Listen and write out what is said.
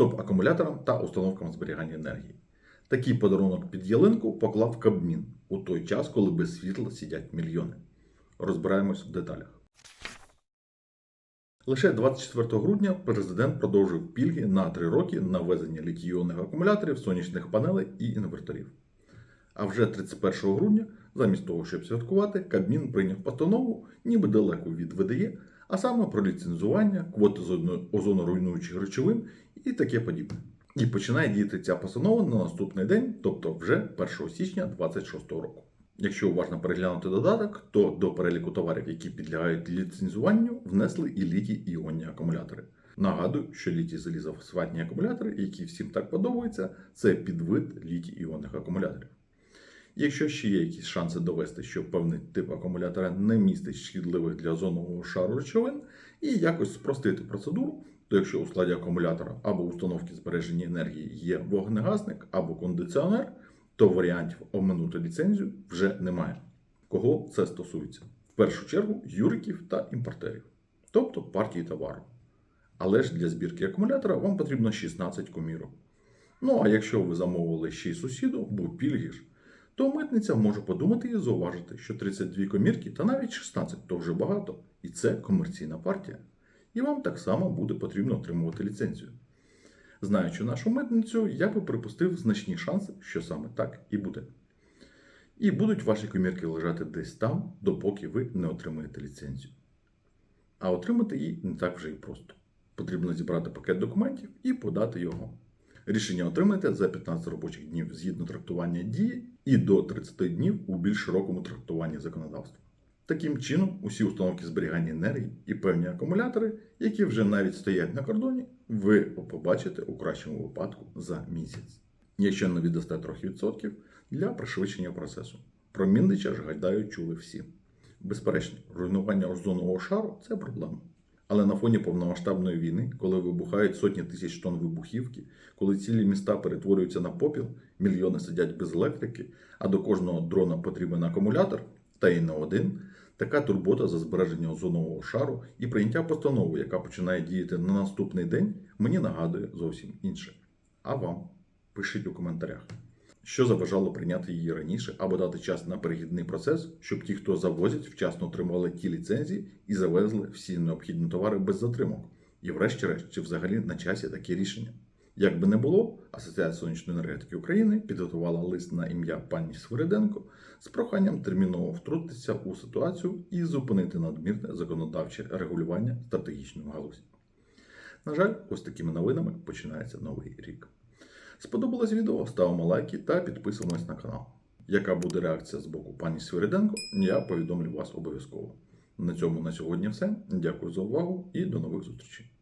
стоп акумуляторам та установкам зберігання енергії. Такий подарунок під ялинку поклав Кабмін у той час, коли без світла сидять мільйони. Розбираємось в деталях. Лише 24 грудня президент продовжив пільги на 3 роки на ввезення літій-іонних акумуляторів, сонячних панелей і інверторів. А вже 31 грудня, замість того, щоб святкувати, Кабмін прийняв постанову, ніби далеко від ВДЄ, а саме про ліцензування, квоти озоно- озоноруйнуючих речовин і таке подібне. І починає діяти ця постанова на наступний день, тобто вже 1 січня 2026 року. Якщо уважно переглянути додаток, то до переліку товарів, які підлягають ліцензуванню, внесли і літій іонні акумулятори. Нагадую, що літій залізофосфатні акумулятори, які всім так подобаються, це підвид літій іонних акумуляторів. Якщо ще є якісь шанси довести, що певний тип акумулятора не містить шкідливих для озонового шару речовин, і якось спростити процедуру, то якщо у складі акумулятора або установки збереження енергії є вогнегасник або кондиціонер, то варіантів оминути ліцензію вже немає. Кого це стосується? В першу чергу юриків та імпортерів, тобто партії товару. Але ж для збірки акумулятора вам потрібно 16 комірок. Ну а якщо ви замовили ще й сусіду, був пільги ж, то митниця може подумати і зауважити, що 32 комірки та навіть 16 то вже багато, і це комерційна партія. І вам так само буде потрібно отримувати ліцензію. Знаючи нашу митницю, я би припустив значні шанси, що саме так і буде. І будуть ваші комірки лежати десь там, допоки ви не отримаєте ліцензію. А отримати її не так вже і просто. Потрібно зібрати пакет документів і подати його. Рішення отримаєте за 15 робочих днів згідно трактування дії і до 30 днів у більш широкому трактуванні законодавства. Таким чином, усі установки зберігання енергії і певні акумулятори, які вже навіть стоять на кордоні, ви побачите у кращому випадку за місяць. Якщо не віддасте трохи відсотків для пришвидшення процесу. Про Міндича ж гайдаю чули всі. Безперечно, руйнування озонового шару це проблема. Але на фоні повномасштабної війни, коли вибухають сотні тисяч тонн вибухівки, коли цілі міста перетворюються на попіл, мільйони сидять без електрики, а до кожного дрона потрібен акумулятор, та й не один, така турбота за збереження озонового шару і прийняття постанови, яка починає діяти на наступний день, мені нагадує зовсім інше. А вам пишіть у коментарях. Що заважало прийняти її раніше або дати час на перехідний процес, щоб ті, хто завозять, вчасно отримали ті ліцензії і завезли всі необхідні товари без затримок. І врешті-решт, чи взагалі на часі таке рішення. Як би не було, Асоціація сонячної енергетики України підготувала лист на ім'я пані Свириденко з проханням терміново втрутитися у ситуацію і зупинити надмірне законодавче регулювання стратегічної галузі. На жаль, ось такими новинами починається новий рік. Сподобалось відео, ставимо лайки та підписуємось на канал. Яка буде реакція з боку пані Свириденко, я повідомлю вас обов'язково. На цьому на сьогодні все. Дякую за увагу і до нових зустрічей.